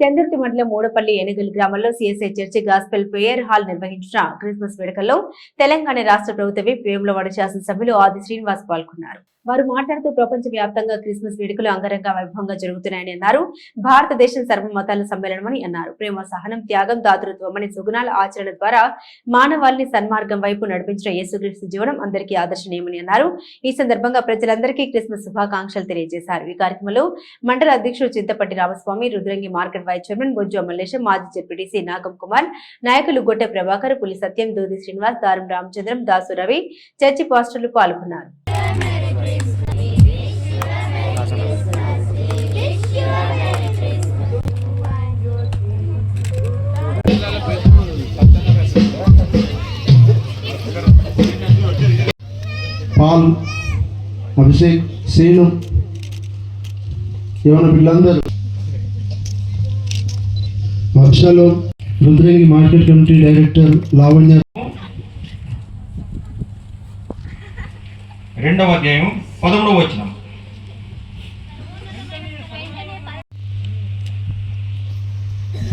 చందుర్తి మండలం మూడపల్లి ఏనుగుల గ్రామంలో CSI church gospel prayer hall నిర్వహించిన క్రిస్మస్ వేడుకల్లో తెలంగాణ రాష్ట్ర ప్రభుత్వ వేములవాడ శాసనసభ్యులు ఆది శ్రీనివాస్ పాల్గొన్నారు. వారు మాట్లాడుతూ ప్రపంచ వ్యాప్తంగా క్రిస్మస్ వేడుకలు అంగరంగ వైభవంగా జరుగుతున్నాయని అన్నారు. భారతదేశం సర్వమతాల సమ్మేళనమని అన్నారు. ప్రేమ సహనం త్యాగం దాతృత్వం అనే సుగుణాల ఆచరణ ద్వారా మానవాళిని సన్మార్గం వైపు నడిపించిన యేసుక్రీస్తు జీవనం అందరికీ ఆదర్శనీయమని అన్నారు. ఈ సందర్భంగా ప్రజలందరికీ క్రిస్మస్ శుభాకాంక్షలు తెలియజేశారు. ఈ కార్యక్రమంలో మండల అధ్యక్షుడు Chintapatti Ramaswamy Rudrangi market vice chairman Bojju Mallesham మాజీ జెడ్పీటీసీ నాగం కుమార్ నాయకులు గొట్టె ప్రభాకర్ పులి సత్యం దూది శ్రీనివాస్ దారం రామచంద్రం దాసు రవి చర్చి పాస్టర్లు పాల్గొన్నారు. అభిషేక్ శ్రీను యవన పిల్లలందరూ? వర్షాలు Rudrangi market committee director Lavanya. రెండవ అధ్యాయం పదమూడవ వచనం.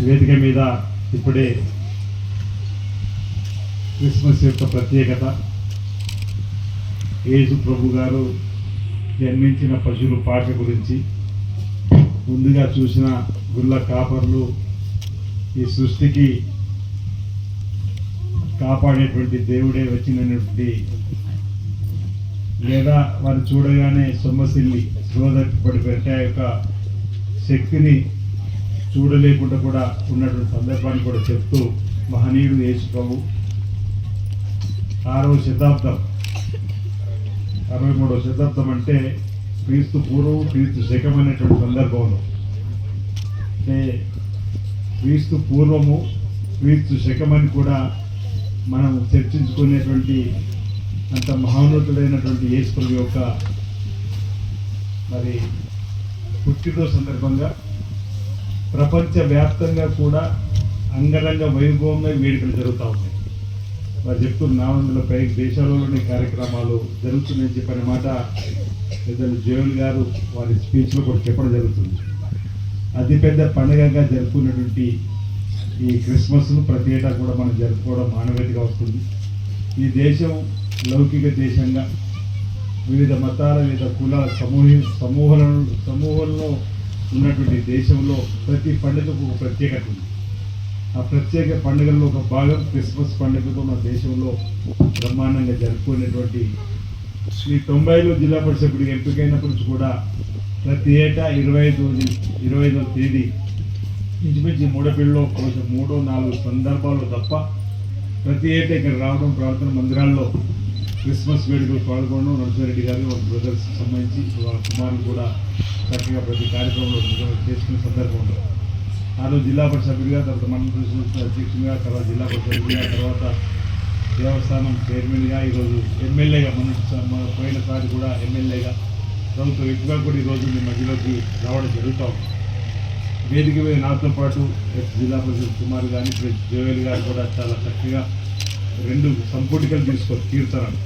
వేదిక మీద ఇప్పుడే క్రిస్మస్ యొక్క ప్రత్యేకత. యేసు ప్రభు గారు జన్మించిన పశువుల పాట గురించి ముందుగా చూసిన గుళ్ళ కాపర్లు ఈ సృష్టికి కాపాడేటువంటి దేవుడే వచ్చినటువంటి లేదా వారు చూడగానే సొమ్మసిల్లి సోదరికి పడిపెట్టే యొక్క శక్తిని చూడలేకుండా కూడా ఉన్నటువంటి సందర్భాన్ని కూడా చెప్తూ మహనీయుడు యేసు ప్రభు ఆరవ శతాబ్దం అరవై మూడవ శతాబ్దం అంటే క్రీస్తు పూర్వం క్రీస్తు శకం అనేటువంటి సందర్భంలో. అంటే క్రీస్తు పూర్వము క్రీస్తు శకమని కూడా మనం చర్చించుకునేటువంటి అంత మహోన్నతుడైనటువంటి యేసు యొక్క మరి పుట్టినరోజు సందర్భంగా ప్రపంచవ్యాప్తంగా కూడా అంగరంగ వైభవంగా వేడుకలు జరుగుతూ ఉన్నాయి. వారు చెప్తున్న నాలుగు వందల పై దేశాలలోని కార్యక్రమాలు జరుగుతున్నాయని చెప్పిన మాట పెద్దలు జోయల్ గారు వారి స్పీచ్లో కూడా చెప్పడం జరుగుతుంది. అతిపెద్ద పండుగగా జరుపుకున్నటువంటి ఈ క్రిస్మస్ను ప్రతి ఏటా కూడా మనం జరుపుకోవడం మానవీయతగా వస్తుంది. ఈ దేశం లౌకిక దేశంగా వివిధ మతాల వివిధ కులాల సమూహ సమూహాలను సమూహంలో ఉన్నటువంటి దేశంలో ప్రతి పండుగకు ఒక ప్రత్యేకత ఉంది. ఆ ప్రత్యేక పండుగల్లో ఒక భాగం క్రిస్మస్ పండుగతో మన దేశంలో బ్రహ్మాండంగా జరుపుకునేటువంటి ఈ తొంభైలో జిల్లా పరిషత్తుడు ఎంపికైనప్పటి నుంచి కూడా ప్రతి ఏటా ఇరవై ఐదు ఇరవై ఐదవ తేదీ ఇంచుమించు మూడపిల్లలో కొంచెం మూడో నాలుగు సందర్భాల్లో తప్ప ప్రతి ఏటా ఇక్కడ రావడం ప్రార్థన మందిరాల్లో క్రిస్మస్ వేడుకలు పాల్గొనడం నరసింహారెడ్డి గారు వాళ్ళ బ్రదర్స్ సంబంధించి వాళ్ళ కుమారులు కూడా చక్కగా ప్రతి కార్యక్రమంలో చేసుకునే చేసుకునే సందర్భంలో నాలుగు జిల్లా పరిషత్ సభ్యుడిగా తర్వాత మండల పరిషత్ అధ్యక్షునిగా తర్వాత జిల్లా పరిషత్ సభ్యుడిగా తర్వాత దేవస్థానం చైర్మన్గా ఈరోజు ఎమ్మెల్యేగా మన పోయినసారి కూడా ఎమ్మెల్యేగా ప్రభుత్వ వ్యక్తిగా కూడా ఈరోజు మీ మధ్యలోకి రావడం జరుగుతాం వేదిక మీద నాతో పాటు జిల్లా పరిషత్ కుమార్ కానీ జోయల్ గారు కూడా చాలా చక్కగా రెండు సంపుటికలు తీసుకో కీర్తనలు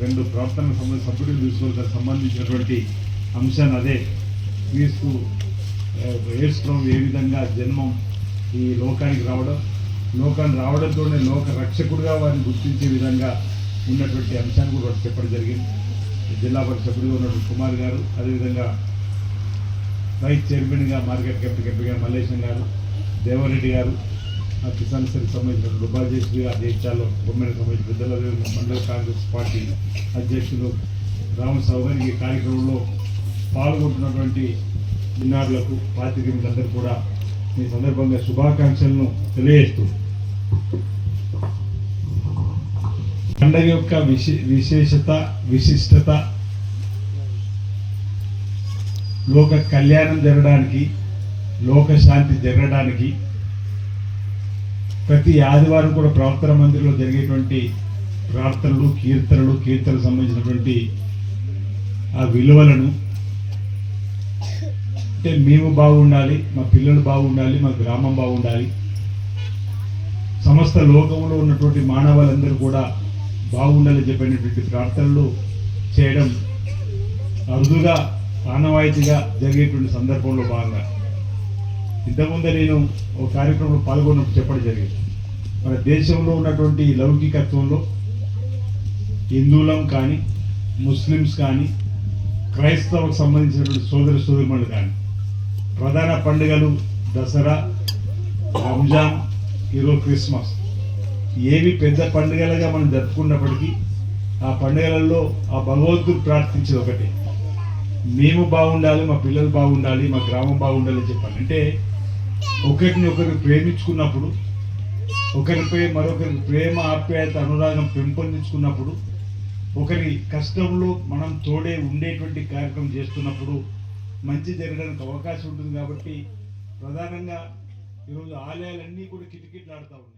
రెండు ప్రార్థనలకు సంబంధించిన సంపుటికలు తీసుకోవాలి దానికి సంబంధించినటువంటి అంశాన్ని అదే తీసుకు ఏసుప్రభు ఏ విధంగా జన్మం ఈ లోకానికి రావడం లోకాన్ని రావడంతోనే లోక రక్షకుడిగా వారిని గుర్తించే విధంగా ఉన్నటువంటి అంశాన్ని కూడా చెప్పడం జరిగింది. జిల్లా పరిషత్తుడిగా ఉన్నటువంటి కుమార్ గారు అదేవిధంగా వైస్ చైర్మన్గా మార్కెట్ కమిటీ కమిటీగా మల్లేశం గారు దేవారెడ్డి గారు ఆ కిసాన్ సెల్కి సంబంధించిన రుబాజేశ్వరి ఆ దేశాల్లో బొమ్మకి సంబంధించిన పెద్దల మండల కాంగ్రెస్ పార్టీ అధ్యక్షులు రామసావు గారు ఈ కార్యక్రమంలో పాల్గొంటున్నటువంటి చిన్నారులకు పాత్రికేయులందరూ కూడా ఈ సందర్భంగా శుభాకాంక్షలను తెలియజేస్తూ. పండగ యొక్క విశే విశేషత విశిష్టత లోక కళ్యాణం జరగడానికి లోక శాంతి జరగడానికి ప్రతి ఆదివారం కూడా ప్రవర్తన మందిరంలో జరిగేటువంటి ప్రార్థనలు కీర్తనలు కీర్తనలు సంబంధించినటువంటి ఆ విలువలను అంటే మేము బాగుండాలి మా పిల్లలు బాగుండాలి మా గ్రామం బాగుండాలి. సమస్త లోకంలో ఉన్నటువంటి మానవాళ్ళందరూ కూడా బాగుండాలని చెప్పినటువంటి ప్రార్థనలు చేయడం అరుదుగా ఆనవాయితీగా జరిగేటువంటి సందర్భంలో భాగంగా. ఇంతకుముందే నేను ఒక కార్యక్రమంలో పాల్గొన్నప్పుడు చెప్పడం జరిగింది. మన దేశంలో ఉన్నటువంటి లౌకికత్వంలో హిందువులం కానీ ముస్లిమ్స్ కానీ క్రైస్తవకు సంబంధించినటువంటి సోదర సోదరుమణులు కానీ ప్రధాన పండుగలు దసరా రంజాన్ ఈరోజు క్రిస్మస్. ఏవి పెద్ద పండుగలుగా మనం జరుపుకున్నప్పటికీ ఆ పండుగలలో ఆ భగవంతుడు ప్రార్థించేది ఒకటి. మేము బాగుండాలి మా పిల్లలు బాగుండాలి మా గ్రామం బాగుండాలి అని చెప్పాలి. అంటే ఒకరిని ఒకరు ప్రేమించుకున్నప్పుడు ఒకరిపై మరొకరి ప్రేమ ఆప్యాయత అనురాగం పెంపొందించుకున్నప్పుడు ఒకరి కష్టంలో మనం తోడే ఉండేటువంటి కార్యక్రమం చేస్తున్నప్పుడు మంచి జరగడానికి అవకాశం ఉంటుంది కాబట్టి ప్రధానంగా ఈరోజు ఆలయాలన్నీ కూడా కిటకిటలాడుతూ ఉన్నాయి.